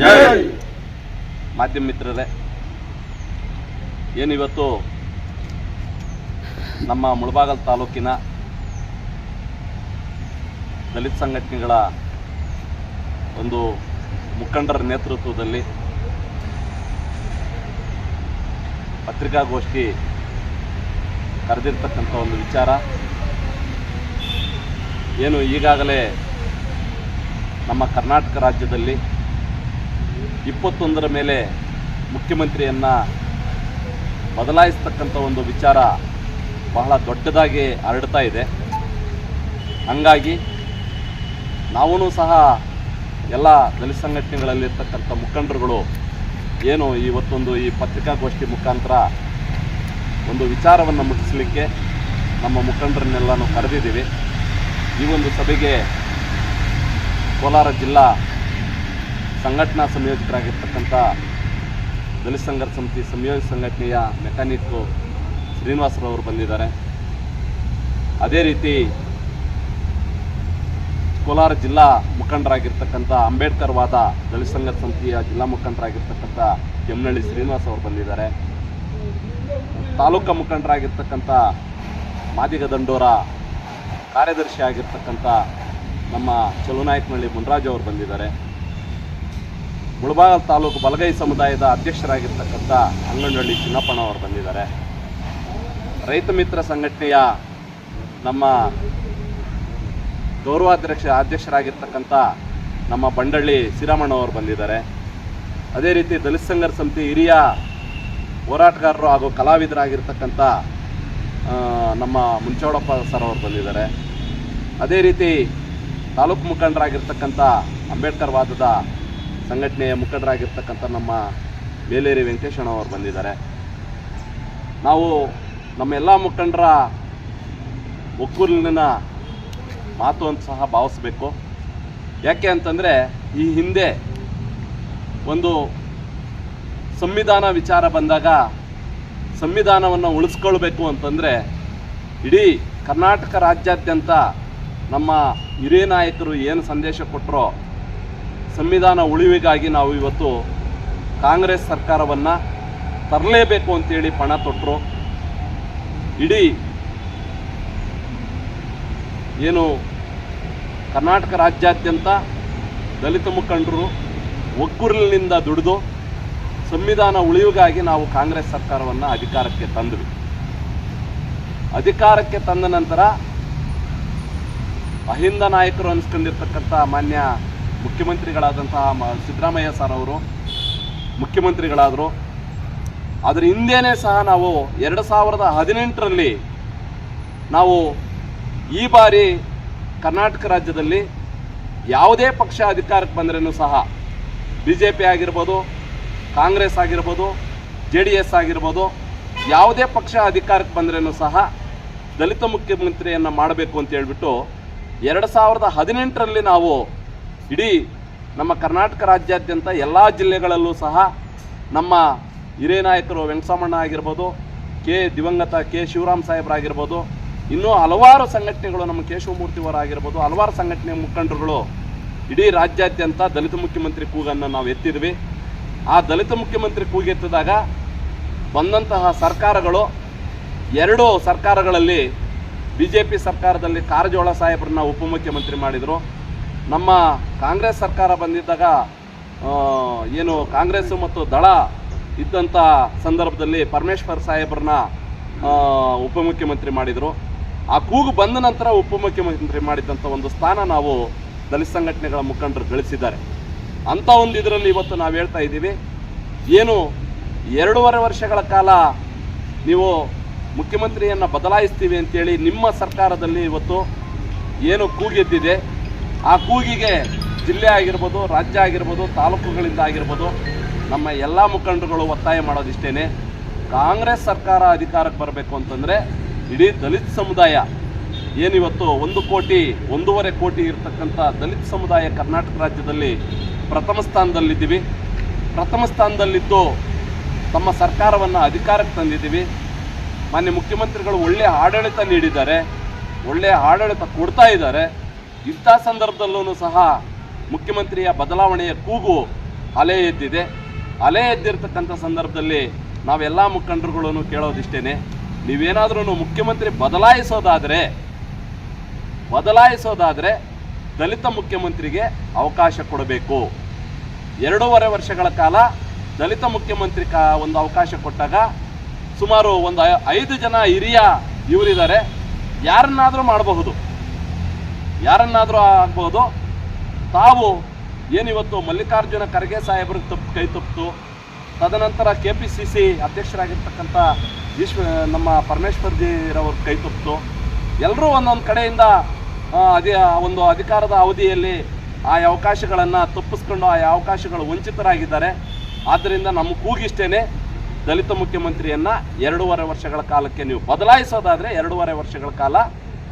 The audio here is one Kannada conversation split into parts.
ಜೈ. ಮಾಧ್ಯಮ ಮಿತ್ರರೇ ಏನಿವತ್ತು ನಮ್ಮ ಮುಳಬಾಗಲ್ ತಾಲೂಕಿನ ದಲಿತ ಸಂಘಟನೆಗಳ ಒಂದು ಮುಖಂಡರ ನೇತೃತ್ವದಲ್ಲಿ ಪತ್ರಿಕಾಗೋಷ್ಠಿ ಕರೆದಿರ್ತಕ್ಕಂಥ ಒಂದು ವಿಚಾರ. ಏನು ಈಗಾಗಲೇ ನಮ್ಮ ಕರ್ನಾಟಕ ರಾಜ್ಯದಲ್ಲಿ ಇಪ್ಪತ್ತೊಂದರ ಮೇಲೆ ಮುಖ್ಯಮಂತ್ರಿಯನ್ನು ಬದಲಾಯಿಸ್ತಕ್ಕಂಥ ಒಂದು ವಿಚಾರ ಬಹಳ ದೊಡ್ಡದಾಗಿ ಹರಡ್ತಾ ಇದೆ. ಹಂಗಾಗಿ ನಾವೂ ಸಹ ಎಲ್ಲ ದಲಿತ ಸಂಘಟನೆಗಳಲ್ಲಿರ್ತಕ್ಕಂಥ ಮುಖಂಡರುಗಳು ಏನು ಇವತ್ತೊಂದು ಈ ಪತ್ರಿಕಾಗೋಷ್ಠಿ ಮುಖಾಂತರ ಒಂದು ವಿಚಾರವನ್ನು ಮುಟ್ಟಿಸಲಿಕ್ಕೆ ನಮ್ಮ ಮುಖಂಡರನ್ನೆಲ್ಲನೂ ಕರೆದಿದ್ದೀವಿ. ಈ ಒಂದು ಸಭೆಗೆ ಕೋಲಾರ ಜಿಲ್ಲಾ ಸಂಘಟನಾ ಸಂಯೋಜಕರಾಗಿರ್ತಕ್ಕಂಥ ದಲಿತ ಸಂಘರ್ ಸಮಿತಿ ಸಂಯೋಜ ಸಂಘಟನೆಯ ಮೆಕ್ಯಾನಿಕ್ಕು ಶ್ರೀನಿವಾಸರವರು ಬಂದಿದ್ದಾರೆ. ಅದೇ ರೀತಿ ಕೋಲಾರ ಜಿಲ್ಲಾ ಮುಖಂಡರಾಗಿರ್ತಕ್ಕಂಥ ಅಂಬೇಡ್ಕರ್ ವಾದ ದಲಿತ ಸಂಘರ್ಷ ಸಮಿತಿಯ ಜಿಲ್ಲಾ ಮುಖಂಡರಾಗಿರ್ತಕ್ಕಂಥ ಕೆಮ್ಮನಹಳ್ಳಿ ಶ್ರೀನಿವಾಸ್ ಅವರು ಬಂದಿದ್ದಾರೆ. ತಾಲೂಕಾ ಮುಖಂಡರಾಗಿರ್ತಕ್ಕಂಥ ಮಾದಿಗ ದಂಡೋರ ಕಾರ್ಯದರ್ಶಿ ಆಗಿರ್ತಕ್ಕಂಥ ನಮ್ಮ ಚಲುನಾಯಕನಹಳ್ಳಿ ಮುನ್ರಾಜು ಅವರು ಬಂದಿದ್ದಾರೆ. ಮುಳಬಾಗಲ್ ತಾಲೂಕು ಬಲಗೈ ಸಮುದಾಯದ ಅಧ್ಯಕ್ಷರಾಗಿರ್ತಕ್ಕಂಥ ಅಂಗನಹಳ್ಳಿ ಚಿನ್ನಪ್ಪನವರು ಬಂದಿದ್ದಾರೆ. ರೈತ ಮಿತ್ರ ಸಂಘಟನೆಯ ನಮ್ಮ ಗೌರವಾಧ್ಯಕ್ಷ ಅಧ್ಯಕ್ಷರಾಗಿರ್ತಕ್ಕಂಥ ನಮ್ಮ ಬಂಡಳ್ಳಿ ಶ್ರೀರಾಮಣ್ಣ ಅವರು ಬಂದಿದ್ದಾರೆ. ಅದೇ ರೀತಿ ದಲಿತ ಸಂಘರ್ಷ ಸಮಿತಿ ಹಿರಿಯ ಹೋರಾಟಗಾರರು ಹಾಗೂ ಕಲಾವಿದರಾಗಿರ್ತಕ್ಕಂಥ ನಮ್ಮ ಮುಂಚೋಡಪ್ಪ ಸರ್ ಅವರು ಬಂದಿದ್ದಾರೆ. ಅದೇ ರೀತಿ ತಾಲೂಕು ಮುಖಂಡರಾಗಿರ್ತಕ್ಕಂಥ ಅಂಬೇಡ್ಕರ್ ವಾದದ ಸಂಘಟನೆಯ ಮುಖಂಡರಾಗಿರ್ತಕ್ಕಂಥ ನಮ್ಮ ಬೇಲೇರಿ ವೆಂಕಟೇಶಣ್ಣ ಅವರು ಬಂದಿದ್ದಾರೆ. ನಾವು ನಮ್ಮೆಲ್ಲ ಮುಖಂಡರ ಒಕ್ಕೂಲಿನ ಮಾತು ಅಂತ ಸಹ ಭಾವಿಸ್ಬೇಕು. ಯಾಕೆ ಅಂತಂದರೆ ಈ ಹಿಂದೆ ಒಂದು ಸಂವಿಧಾನ ವಿಚಾರ ಬಂದಾಗ ಸಂವಿಧಾನವನ್ನು ಉಳಿಸ್ಕೊಳ್ಬೇಕು ಅಂತಂದರೆ ಇಡೀ ಕರ್ನಾಟಕ ರಾಜ್ಯಾದ್ಯಂತ ನಮ್ಮ ಹಿರಿಯ ನಾಯಕರು ಏನು ಸಂದೇಶ ಕೊಟ್ಟರೋ ಸಂವಿಧಾನ ಉಳಿವಿಗಾಗಿ ನಾವು ಇವತ್ತು ಕಾಂಗ್ರೆಸ್ ಸರ್ಕಾರವನ್ನು ತರಲೇಬೇಕು ಅಂತೇಳಿ ಪಣ ತೊಟ್ಟರು ಇಡೀ ಏನು ಕರ್ನಾಟಕ ರಾಜ್ಯಾದ್ಯಂತ ದಲಿತ ಮುಖಂಡರು ಒಗ್ಗೂರಿನಿಂದ ದುಡಿದು ಸಂವಿಧಾನ ಉಳಿವಿಗಾಗಿ ನಾವು ಕಾಂಗ್ರೆಸ್ ಸರ್ಕಾರವನ್ನು ಅಧಿಕಾರಕ್ಕೆ ತಂದ್ವಿ. ಅಧಿಕಾರಕ್ಕೆ ತಂದ ನಂತರ ಅಹಿಂದ ನಾಯಕರು ಅನ್ಸ್ಕೊಂಡಿರ್ತಕ್ಕಂಥ ಮಾನ್ಯ ಮುಖ್ಯಮಂತ್ರಿಗಳಾದಂತಹ ಮ, ಸಿದ್ದರಾಮಯ್ಯ ಸರ್ ಅವರು ಮುಖ್ಯಮಂತ್ರಿಗಳಾದರು. ಅದರ ಹಿಂದೆಯೇ ಸಹ ನಾವು ಎರಡು ಸಾವಿರದ ಹದಿನೆಂಟರಲ್ಲಿ ನಾವು ಈ ಬಾರಿ ಕರ್ನಾಟಕ ರಾಜ್ಯದಲ್ಲಿ ಯಾವುದೇ ಪಕ್ಷ ಅಧಿಕಾರಕ್ಕೆ ಬಂದ್ರೂ ಸಹ ಬಿ ಜೆ ಪಿ ಆಗಿರ್ಬೋದು, ಕಾಂಗ್ರೆಸ್ ಆಗಿರ್ಬೋದು, ಜೆ ಡಿ ಎಸ್ ಆಗಿರ್ಬೋದು, ಯಾವುದೇ ಪಕ್ಷ ಅಧಿಕಾರಕ್ಕೆ ಬಂದ್ರೂ ಸಹ ದಲಿತ ಮುಖ್ಯಮಂತ್ರಿಯನ್ನು ಮಾಡಬೇಕು ಅಂತ ಹೇಳ್ಬಿಟ್ಟು ಎರಡು ಸಾವಿರದ ಹದಿನೆಂಟರಲ್ಲಿ ನಾವು ಇಡೀ ನಮ್ಮ ಕರ್ನಾಟಕ ರಾಜ್ಯಾದ್ಯಂತ ಎಲ್ಲ ಜಿಲ್ಲೆಗಳಲ್ಲೂ ಸಹ ನಮ್ಮ ಹಿರಿಯ ನಾಯಕರು ವೆಂಕಟರಮಣ ಆಗಿರ್ಬೋದು, ಕೆ ದಿವಂಗತ, ಕೆ ಶಿವರಾಮ್ ಸಾಹೇಬ್ರಾಗಿರ್ಬೋದು ಇನ್ನೂ ಹಲವಾರು ಸಂಘಟನೆಗಳು ನಮ್ಮ ಕೇಶವಮೂರ್ತಿಯವರಾಗಿರ್ಬೋದು ಹಲವಾರು ಸಂಘಟನೆ ಮುಖಂಡರುಗಳು ಇಡೀ ರಾಜ್ಯಾದ್ಯಂತ ದಲಿತ ಮುಖ್ಯಮಂತ್ರಿ ಕೂಗನ್ನು ನಾವು ಎತ್ತಿದ್ವಿ. ಆ ದಲಿತ ಮುಖ್ಯಮಂತ್ರಿ ಕೂಗೆತ್ತಿದಾಗ ಬಂದಂತಹ ಸರ್ಕಾರಗಳು, ಎರಡು ಸರ್ಕಾರಗಳಲ್ಲಿ ಬಿ ಜೆ ಪಿ ಸರ್ಕಾರದಲ್ಲಿ ಕಾರಜೋಳ ಸಾಹೇಬ್ರನ್ನ ಉಪಮುಖ್ಯಮಂತ್ರಿ ಮಾಡಿದರು. ನಮ್ಮ ಕಾಂಗ್ರೆಸ್ ಸರ್ಕಾರ ಬಂದಿದ್ದಾಗ ಏನು ಕಾಂಗ್ರೆಸ್ ಮತ್ತು ದಳ ಇದ್ದಂಥ ಸಂದರ್ಭದಲ್ಲಿ ಪರಮೇಶ್ವರ್ ಸಾಹೇಬ್ರನ್ನ ಉಪಮುಖ್ಯಮಂತ್ರಿ ಮಾಡಿದರು. ಆ ಕೂಗು ಬಂದ ನಂತರ ಉಪಮುಖ್ಯಮಂತ್ರಿ ಮಾಡಿದ್ದಂಥ ಒಂದು ಸ್ಥಾನ ನಾವು ದಲಿತ ಸಂಘಟನೆಗಳ ಮುಖಂಡರು ಗಳಿಸಿದ್ದಾರೆ. ಅಂಥ ಒಂದು ಇದರಲ್ಲಿ ಇವತ್ತು ನಾವು ಹೇಳ್ತಾ ಇದ್ದೀವಿ. ಏನು ಎರಡೂವರೆ ವರ್ಷಗಳ ಕಾಲ ನೀವು ಮುಖ್ಯಮಂತ್ರಿಯನ್ನು ಬದಲಾಯಿಸ್ತೀವಿ ಅಂತೇಳಿ ನಿಮ್ಮ ಸರ್ಕಾರದಲ್ಲಿ ಇವತ್ತು ಏನು ಕೂಗೆದ್ದಿದೆ? ಆ ಕೂಗಿಗೆ ಜಿಲ್ಲೆ ಆಗಿರ್ಬೋದು, ರಾಜ್ಯ ಆಗಿರ್ಬೋದು, ತಾಲೂಕುಗಳಿಂದ ಆಗಿರ್ಬೋದು, ನಮ್ಮ ಎಲ್ಲ ಮುಖಂಡರುಗಳು ಒತ್ತಾಯ ಮಾಡೋದಿಷ್ಟೇ ಕಾಂಗ್ರೆಸ್ ಸರ್ಕಾರ ಅಧಿಕಾರಕ್ಕೆ ಬರಬೇಕು ಅಂತಂದರೆ ಇಡೀ ದಲಿತ ಸಮುದಾಯ, ಏನಿವತ್ತು ಒಂದು ಕೋಟಿ, ಒಂದೂವರೆ ಕೋಟಿ ಇರತಕ್ಕಂಥ ದಲಿತ ಸಮುದಾಯ ಕರ್ನಾಟಕ ರಾಜ್ಯದಲ್ಲಿ ಪ್ರಥಮ ಸ್ಥಾನದಲ್ಲಿದ್ದೀವಿ. ಪ್ರಥಮ ಸ್ಥಾನದಲ್ಲಿದ್ದು ತಮ್ಮ ಸರ್ಕಾರವನ್ನು ಅಧಿಕಾರಕ್ಕೆ ತಂದಿದ್ದೀವಿ. ಮಾನ್ಯ ಮುಖ್ಯಮಂತ್ರಿಗಳು ಒಳ್ಳೆಯ ಆಡಳಿತ ನೀಡಿದ್ದಾರೆ ಒಳ್ಳೆಯ ಆಡಳಿತ ಕೊಡ್ತಾ ಇದ್ದಾರೆ. ಇಂಥ ಸಂದರ್ಭದಲ್ಲೂ ಸಹ ಮುಖ್ಯಮಂತ್ರಿಯ ಬದಲಾವಣೆಯ ಕೂಗು ಅಲೆ ಎದ್ದಿದೆ. ಅಲೆ ಎದ್ದಿರ್ತಕ್ಕಂಥ ಸಂದರ್ಭದಲ್ಲಿ ನಾವೆಲ್ಲ ಮುಖಂಡರುಗಳನ್ನು ಕೇಳೋದಿಷ್ಟೇನೆ. ನೀವೇನಾದ್ರೂ ಮುಖ್ಯಮಂತ್ರಿ ಬದಲಾಯಿಸೋದಾದರೆ ಬದಲಾಯಿಸೋದಾದರೆ ದಲಿತ ಮುಖ್ಯಮಂತ್ರಿಗೆ ಅವಕಾಶ ಕೊಡಬೇಕು. ಎರಡೂವರೆ ವರ್ಷಗಳ ಕಾಲ ದಲಿತ ಮುಖ್ಯಮಂತ್ರಿ ಕಾ ಒಂದು ಅವಕಾಶ ಕೊಟ್ಟಾಗ ಸುಮಾರು ಒಂದು ಐದು ಜನ ಹಿರಿಯ ಇವರಿದ್ದಾರೆ. ಯಾರನ್ನಾದರೂ ಮಾಡಬಹುದು. ಯಾರನ್ನಾದರೂ ಆಗ್ಬೋದು. ತಾವು ಏನಿವತ್ತು ಮಲ್ಲಿಕಾರ್ಜುನ ಖರ್ಗೆ ಸಾಹೇಬ್ರಿಗೆ ತಪ್ಪು ಕೈ ತಪ್ಪಿತು ತದನಂತರ ಕೆ ಪಿ ಸಿ ಸಿ ಅಧ್ಯಕ್ಷರಾಗಿರ್ತಕ್ಕಂಥ ಈಶ್ವ ನಮ್ಮ ಪರಮೇಶ್ವರ್ಜಿರವ್ರ ಕೈ ತಪ್ಪಿತು ಎಲ್ಲರೂ ಒಂದೊಂದು ಕಡೆಯಿಂದ ಅದೇ ಒಂದು ಅಧಿಕಾರದ ಅವಧಿಯಲ್ಲಿ ಆ ಅವಕಾಶಗಳನ್ನು ತಪ್ಪಿಸ್ಕೊಂಡು ಆ ಅವಕಾಶಗಳು ವಂಚಿತರಾಗಿದ್ದಾರೆ. ಆದ್ದರಿಂದ ನಮ್ಮ ಕೂಗಿಷ್ಟೇನೆ ದಲಿತ ಮುಖ್ಯಮಂತ್ರಿಯನ್ನು ಎರಡೂವರೆ ವರ್ಷಗಳ ಕಾಲಕ್ಕೆ ನೀವು ಬದಲಾಯಿಸೋದಾದರೆ ಎರಡೂವರೆ ವರ್ಷಗಳ ಕಾಲ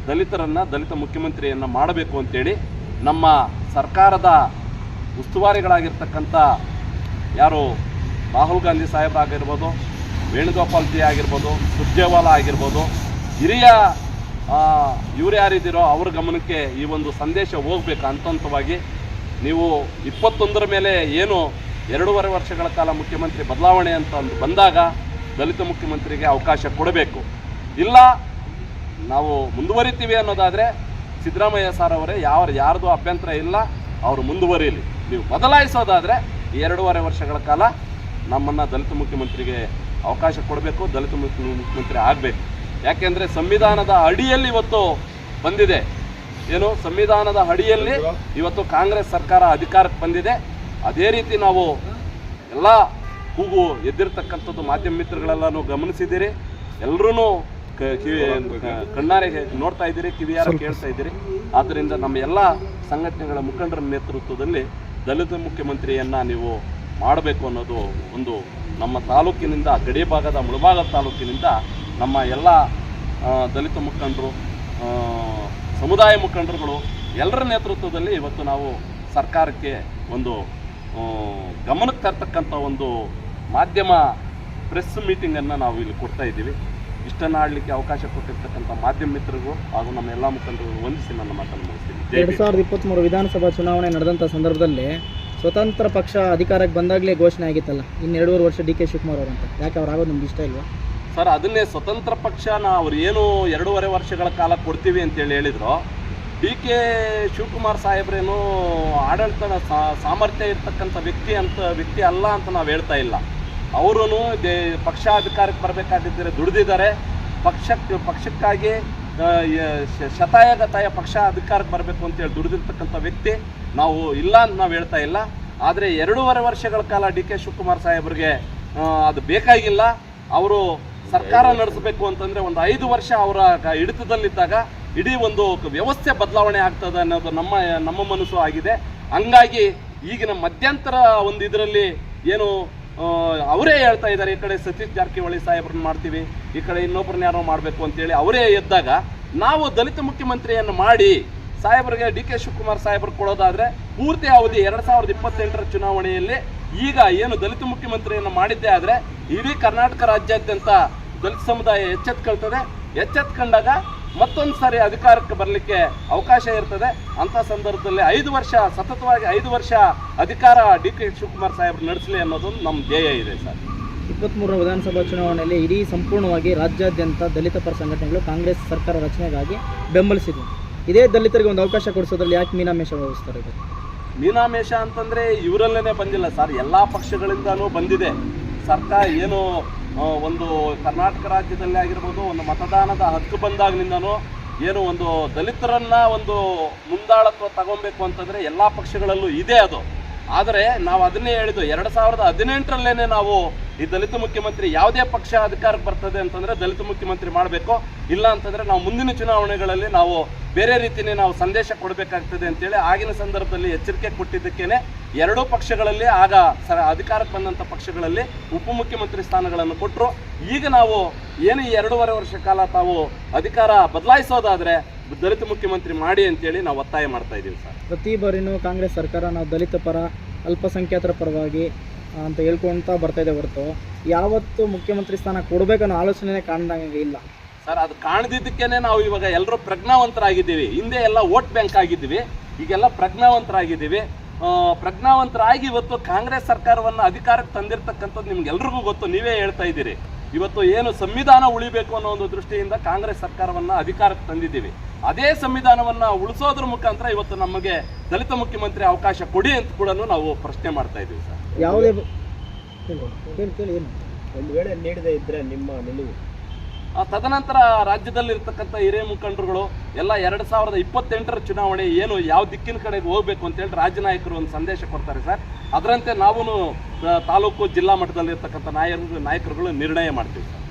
ದಲಿತರನ್ನ ದಲಿತ ಮುಖ್ಯಮಂತ್ರಿಯನ್ನ ಮಾಡಬೇಕು ಅಂತೇಳಿ ನಮ್ಮ ಸರ್ಕಾರದ ಉಸ್ತುವಾರಿಗಳಾಗಿರ್ತಕ್ಕಂಥ ಯಾರು ರಾಹುಲ್ ಗಾಂಧಿ ಸಾಹೇಬರಾಗಿರ್ಬೋದು ವೇಣುಗೋಪಾಲ್ ಜಿ ಆಗಿರ್ಬೋದು, ಸುರ್ಜೇವಾಲಾ ಆಗಿರ್ಬೋದು, ಹಿರಿಯ ಇವ್ರು ಯಾರಿದ್ದೀರೋ ಅವ್ರ ಗಮನಕ್ಕೆ ಈ ಒಂದು ಸಂದೇಶ ಹೋಗ್ಬೇಕು ಹಂತ ಹಂತವಾಗಿ ನೀವು ಇಪ್ಪತ್ತೊಂದರ ಮೇಲೆ ಏನು ಎರಡೂವರೆ ವರ್ಷಗಳ ಕಾಲ ಮುಖ್ಯಮಂತ್ರಿ ಬದಲಾವಣೆ ಅಂತ ಬಂದಾಗ ದಲಿತ ಮುಖ್ಯಮಂತ್ರಿಗೆ ಅವಕಾಶ ಕೊಡಬೇಕು. ಇಲ್ಲ ನಾವು ಮುಂದುವರಿತೀವಿ ಅನ್ನೋದಾದರೆ ಸಿದ್ದರಾಮಯ್ಯ ಸರ್ ಅವರೇ ಯಾವ ಯಾರ್ದು ಅಭ್ಯಂತರ ಇಲ್ಲ. ಅವರು ಮುಂದುವರಿಯಲಿ ನೀವು ಬದಲಾಯಿಸೋದಾದರೆ ಎರಡೂವರೆ ವರ್ಷಗಳ ಕಾಲ ನಮ್ಮನ್ನು ದಲಿತ ಮುಖ್ಯಮಂತ್ರಿಗೆ ಅವಕಾಶ ಕೊಡಬೇಕು, ದಲಿತ ಮುಖ್ಯ, ಮುಖ್ಯಮಂತ್ರಿ ಆಗಬೇಕು. ಯಾಕೆಂದರೆ ಸಂವಿಧಾನದ ಅಡಿಯಲ್ಲಿ ಇವತ್ತು ಬಂದಿದೆ. ಏನು? ಸಂವಿಧಾನದ ಅಡಿಯಲ್ಲಿ ಇವತ್ತು ಕಾಂಗ್ರೆಸ್ ಸರ್ಕಾರ ಅಧಿಕಾರಕ್ಕೆ ಬಂದಿದೆ. ಅದೇ ರೀತಿ ನಾವು ಎಲ್ಲ ಕೂಗು ಎದ್ದಿರ್ತಕ್ಕಂಥದ್ದು ಮಾಧ್ಯಮ ಮಿತ್ರಗಳೆಲ್ಲನೂ ಗಮನಿಸಿದ್ದೀರಿ. ಎಲ್ಲರೂ ಕಣ್ಣಾರೆ ನೋಡ್ತಾ ಇದ್ದೀರಿ ಕಿವಿಯಾರ ಕೇಳ್ತಾ ಇದ್ದೀರಿ. ಆದ್ದರಿಂದ ನಮ್ಮ ಎಲ್ಲ ಸಂಘಟನೆಗಳ ಮುಖಂಡರ ನೇತೃತ್ವದಲ್ಲಿ ದಲಿತ ಮುಖ್ಯಮಂತ್ರಿಯನ್ನು ನೀವು ಮಾಡಬೇಕು ಅನ್ನೋದು ಒಂದು ನಮ್ಮ ತಾಲೂಕಿನಿಂದ ಗಡಿ ಭಾಗದ ಮುಳಭಾಗ ತಾಲೂಕಿನಿಂದ ನಮ್ಮ ಎಲ್ಲ ದಲಿತ ಮುಖಂಡರು ಸಮುದಾಯ ಮುಖಂಡರುಗಳು ಎಲ್ಲರ ನೇತೃತ್ವದಲ್ಲಿ ಇವತ್ತು ನಾವು ಸರ್ಕಾರಕ್ಕೆ ಒಂದು ಗಮನಕ್ಕೆ ತರ್ತಕ್ಕಂಥ ಒಂದು ಮಾಧ್ಯಮ ಪ್ರೆಸ್ ಮೀಟಿಂಗನ್ನು ನಾವು ಇಲ್ಲಿ ಕೊಡ್ತಾ ಇದ್ದೀವಿ. ಇಷ್ಟನ್ನು ಆಡಲಿಕ್ಕೆ ಅವಕಾಶ ಕೊಟ್ಟಿರ್ತಕ್ಕಂಥ ಮಾಧ್ಯಮ ಮಿತ್ರರಿಗೂ ಹಾಗೂ ನಮ್ಮ ಎಲ್ಲ ಮುಖಂಡರು ವಂದಿಸಿ ನನ್ನ ಮಾತನ್ನು ಮುಗಿಸ್ತೀನಿ. ಎರಡು. ಸಾವಿರದ ಇಪ್ಪತ್ತ್ಮೂರು ವಿಧಾನಸಭಾ ಚುನಾವಣೆ ನಡೆದಂಥ ಸಂದರ್ಭದಲ್ಲಿ ಸ್ವತಂತ್ರ ಪಕ್ಷ ಅಧಿಕಾರಕ್ಕೆ ಬಂದಾಗಲೇ ಘೋಷಣೆ ಆಗಿತ್ತಲ್ಲ ಇನ್ನು ಎರಡೂವರೆ ವರ್ಷ ಡಿ ಕೆ ಶಿವಕುಮಾರ್ ಅವರು ಅಂತ. ಯಾಕೆ ಅವ್ರು ಆಗೋದು ನಿಮ್ಗೆ ಇಷ್ಟ ಇಲ್ವಾ? ಸರ್ ಅದನ್ನೇ ಸ್ವತಂತ್ರ ಪಕ್ಷನ ಅವ್ರು ಏನು ಎರಡೂವರೆ ವರ್ಷಗಳ ಕಾಲ ಕೊಡ್ತೀವಿ ಅಂತೇಳಿ ಹೇಳಿದ್ರು. ಡಿ ಕೆ ಶಿವಕುಮಾರ್ ಸಾಹೇಬ್ರೇನು ಆಡಳಿತ ಸಾ- ಸಾಮರ್ಥ್ಯ ಇರ್ತಕ್ಕಂಥ ವ್ಯಕ್ತಿ ಅಂತ ವ್ಯಕ್ತಿ ಅಲ್ಲ ಅಂತ ನಾವು ಹೇಳ್ತಾ ಇಲ್ಲ. ಅವರು ದೇ ಪಕ್ಷ ಅಧಿಕಾರಕ್ಕೆ ಬರಬೇಕಾಗಿದ್ದರೆ ದುಡಿದಿದ್ದಾರೆ. ಪಕ್ಷಕ್ಕೆ, ಪಕ್ಷಕ್ಕಾಗಿ ಶತಾಯಗತಾಯ ಪಕ್ಷ ಅಧಿಕಾರಕ್ಕೆ ಬರಬೇಕು ಅಂತೇಳಿ ದುಡಿದಿರ್ತಕ್ಕಂಥ ವ್ಯಕ್ತಿ ನಾವು ಇಲ್ಲ ಅಂತ ನಾವು ಹೇಳ್ತಾ ಇಲ್ಲ. ಆದರೆ ಎರಡೂವರೆ ವರ್ಷಗಳ ಕಾಲ ಡಿ ಕೆ ಶಿವಕುಮಾರ್ ಸಾಹೇಬ್ರಿಗೆ ಅದು ಬೇಕಾಗಿಲ್ಲ. ಅವರು ಸರ್ಕಾರ ನಡೆಸಬೇಕು ಅಂತಂದ್ರೆ ಒಂದು ಐದು ವರ್ಷ ಅವರ ಹಿಡಿತದಲ್ಲಿದ್ದಾಗ ಇಡೀ ಒಂದು ವ್ಯವಸ್ಥೆ ಬದಲಾವಣೆ ಆಗ್ತದೆ ಅನ್ನೋದು ನಮ್ಮ ನಮ್ಮ ಮನಸ್ಸು ಆಗಿದೆ. ಹಂಗಾಗಿ ಈಗಿನ ಮಧ್ಯಂತರ ಒಂದು ಇದರಲ್ಲಿ ಏನು ಅವರೇ ಹೇಳ್ತಾ ಇದ್ದಾರೆ, ಈ ಕಡೆ ಸತೀಶ್ ಜಾರಕಿಹೊಳಿ ಸಾಹೇಬ್ರನ್ನ ಮಾಡ್ತೀವಿ, ಈ ಕಡೆ ಇನ್ನೊಬ್ಬರನ್ನ ಯಾರೋ ಮಾಡಬೇಕು ಅಂತೇಳಿ ಅವರೇ ಎದ್ದಾಗ ನಾವು ದಲಿತ ಮುಖ್ಯಮಂತ್ರಿಯನ್ನು ಮಾಡಿ ಸಾಹೇಬರಿಗೆ ಡಿ ಕೆ ಶಿವಕುಮಾರ್ ಸಾಹೇಬ್ರು ಕೊಡೋದಾದರೆ ಪೂರ್ತಿ ಅವಧಿ ಎರಡು ಸಾವಿರದ ಇಪ್ಪತ್ತೆಂಟರ ಚುನಾವಣೆಯಲ್ಲಿ ಈಗ ಏನು ದಲಿತ ಮುಖ್ಯಮಂತ್ರಿಯನ್ನು ಮಾಡಿದ್ದೇ ಆದರೆ ಇಡೀ ಕರ್ನಾಟಕ ರಾಜ್ಯಾದ್ಯಂತ ದಲಿತ ಸಮುದಾಯ ಎಚ್ಚೆತ್ಕೊಳ್ತದೆ. ಎಚ್ಚೆತ್ಕೊಂಡಾಗ ಮತ್ತೊಂದು ಸಾರಿ ಅಧಿಕಾರಕ್ಕೆ ಬರಲಿಕ್ಕೆ ಅವಕಾಶ ಇರ್ತದೆ. ಅಂತ ಸಂದರ್ಭದಲ್ಲಿ ಐದು ವರ್ಷ ಸತತವಾಗಿ ಐದು ವರ್ಷ ಅಧಿಕಾರ ಡಿ ಕೆ ಶಿವಕುಮಾರ್ ಸಾಹೇಬ್ರು ನಡೆಸಲಿ ಅನ್ನೋದೊಂದು ನಮ್ಮ ಧ್ಯೇಯ ಇದೆ ಸರ್. ಇಪ್ಪತ್ತ್ಮೂರರ ವಿಧಾನಸಭಾ ಚುನಾವಣೆಯಲ್ಲಿ ಇಡೀ ಸಂಪೂರ್ಣವಾಗಿ ರಾಜ್ಯಾದ್ಯಂತ ದಲಿತ ಪರ ಸಂಘಟನೆಗಳು ಕಾಂಗ್ರೆಸ್ ಸರ್ಕಾರ ರಚನೆಗಾಗಿ ಬೆಂಬಲಿಸಿದೆ. ಇದೇ ದಲಿತರಿಗೆ ಒಂದು ಅವಕಾಶ ಕೊಡಿಸೋದ್ರಲ್ಲಿ ಯಾಕೆ ಮೀನಾಮೇಶ ವಹಿಸ್ತಾರೆ ಮೀನಾಮೇಶ ಮೀನಾಮೇಷ ಅಂತಂದ್ರೆ ಇವರಲ್ಲೇನೆ ಬಂದಿಲ್ಲ ಸರ್. ಎಲ್ಲಾ ಪಕ್ಷಗಳಿಂದಲೂ ಬಂದಿದೆ. ಸರ್ಕಾರ ಏನು ಒಂದು ಕರ್ನಾಟಕ ರಾಜ್ಯದಲ್ಲಿ ಆಗಿರ್ಬೋದು, ಒಂದು ಮತದಾನದ ಹಕ್ಕು ಬಂದಾಗಲಿಂದನೂ ಏನು ಒಂದು ದಲಿತರನ್ನ ಒಂದು ಮುಂದಾಳತ್ವ ತಗೊಬೇಕು ಅಂತಂದ್ರೆ ಎಲ್ಲಾ ಪಕ್ಷಗಳಲ್ಲೂ ಇದೆ ಅದು. ಆದರೆ ನಾವು ಅದನ್ನೇ ಹೇಳಿದ್ದು, ಎರಡು ಸಾವಿರದ ಹದಿನೆಂಟರಲ್ಲೇನೆ ನಾವು ಈ ದಲಿತ ಮುಖ್ಯಮಂತ್ರಿ ಯಾವುದೇ ಪಕ್ಷ ಅಧಿಕಾರಕ್ಕೆ ಬರ್ತದೆ ಅಂತಂದ್ರೆ ದಲಿತ ಮುಖ್ಯಮಂತ್ರಿ ಮಾಡಬೇಕು. ಇಲ್ಲ ಅಂತಂದ್ರೆ ನಾವು ಮುಂದಿನ ಚುನಾವಣೆಗಳಲ್ಲಿ ನಾವು ಬೇರೆ ರೀತಿಯೇ ನಾವು ಸಂದೇಶ ಕೊಡಬೇಕಾಗ್ತದೆ ಅಂತೇಳಿ ಆಗಿನ ಸಂದರ್ಭದಲ್ಲಿ ಎಚ್ಚರಿಕೆ ಕೊಟ್ಟಿದ್ದಕ್ಕೇನೆ ಎರಡೂ ಪಕ್ಷಗಳಲ್ಲಿ ಆಗ ಸ ಅಧಿಕಾರಕ್ಕೆ ಬಂದಂಥ ಪಕ್ಷಗಳಲ್ಲಿ ಉಪಮುಖ್ಯಮಂತ್ರಿ ಸ್ಥಾನಗಳನ್ನು ಕೊಟ್ಟರು ಈಗ ನಾವು ಏನು ಈ ಎರಡೂವರೆ ವರ್ಷ ಕಾಲ ತಾವು ಅಧಿಕಾರ ಬದಲಾಯಿಸೋದಾದರೆ ದಲಿತ ಮುಖ್ಯಮಂತ್ರಿ ಮಾಡಿ ಅಂತೇಳಿ ನಾವು ಒತ್ತಾಯ ಮಾಡ್ತಾ ಇದ್ದೀವಿ ಸರ್. ಪ್ರತಿ ಬಾರಿನೂ ಕಾಂಗ್ರೆಸ್ ಸರ್ಕಾರ ನಾವು ದಲಿತ ಪರ ಅಲ್ಪಸಂಖ್ಯಾತರ ಪರವಾಗಿ ಅಂತ ಹೇಳ್ಕೊಳ್ತಾ ಬರ್ತಾ ಇದೆ ಹೊರತು. ಯಾವತ್ತು ಮುಖ್ಯಮಂತ್ರಿ ಸ್ಥಾನ ಕೊಡಬೇಕನ್ನೋ ಆಲೋಚನೆ ಕಾಣ್ದಂಗೆ ಇಲ್ಲ. ಸರ್, ಅದು ಕಾಣದಿದ್ದಕ್ಕೇನೆ ನಾವು ಇವಾಗ ಎಲ್ಲರೂ ಪ್ರಜ್ಞಾವಂತರಾಗಿದ್ದೀವಿ. ಹಿಂದೆ ಎಲ್ಲ ವೋಟ್ ಬ್ಯಾಂಕ್ ಆಗಿದ್ದೀವಿ. ಈಗೆಲ್ಲ ಪ್ರಜ್ಞಾವಂತರಾಗಿದ್ದೀವಿ. ಪ್ರಜ್ಞಾವಂತರಾಗಿ ಇವತ್ತು ಕಾಂಗ್ರೆಸ್ ಸರ್ಕಾರವನ್ನು ಅಧಿಕಾರಕ್ಕೆ ತಂದಿರತಕ್ಕಂಥದ್ದು ನಿಮ್ಗೆಲ್ರಿಗೂ ಗೊತ್ತು. ನೀವೇ ಹೇಳ್ತಾ ಇದ್ದೀರಿ. ಇವತ್ತು ಏನು ಸಂವಿಧಾನ ಉಳಿಬೇಕು ಅನ್ನೋ ಒಂದು ದೃಷ್ಟಿಯಿಂದ ಕಾಂಗ್ರೆಸ್ ಸರ್ಕಾರವನ್ನ ಅಧಿಕಾರಕ್ಕೆ ತಂದಿದ್ದೀವಿ. ಅದೇ ಸಂವಿಧಾನವನ್ನ ಉಳಿಸೋದ್ರ ಮುಖಾಂತರ ಇವತ್ತು ನಮಗೆ ದಲಿತ ಮುಖ್ಯಮಂತ್ರಿ ಅವಕಾಶ ಕೊಡಿ ಅಂತ ಕೂಡ ನಾವು ಪ್ರಶ್ನೆ ಮಾಡ್ತಾ ಇದ್ದೀವಿ ಸರ್. ಯಾವುದೇ ಬ- ಕೇಳಿ ಕೇಳಿ ಕೇಳಿ ಏನು? ಒಂದು ವೇಳೆ ನೀಡದೇ ಇದ್ರೆ ನಿಮ್ಮ ನಿಲುವು. ಆ, ತದನಂತರ ರಾಜ್ಯದಲ್ಲಿರ್ತಕ್ಕಂಥ ಹಿರಿಯ ಮುಖಂಡರುಗಳು ಎಲ್ಲ ಎರಡು ಸಾವಿರದ ಇಪ್ಪತ್ತೆಂಟರ ಚುನಾವಣೆ ಏನು ಯಾವ ದಿಕ್ಕಿನ ಕಡೆಗೆ ಹೋಗ್ಬೇಕು ಅಂತೇಳಿ ರಾಜ್ಯ ನಾಯಕರು ಒಂದು ಸಂದೇಶ ಕೊಡ್ತಾರೆ ಸರ್. ಅದರಂತೆ ನಾವು ತಾಲೂಕು ಜಿಲ್ಲಾ ಮಟ್ಟದಲ್ಲಿರ್ತಕ್ಕಂಥ ನಾಯಕರು ನಾಯಕರುಗಳು ನಿರ್ಣಯ ಮಾಡ್ತೀವಿ ಸರ್.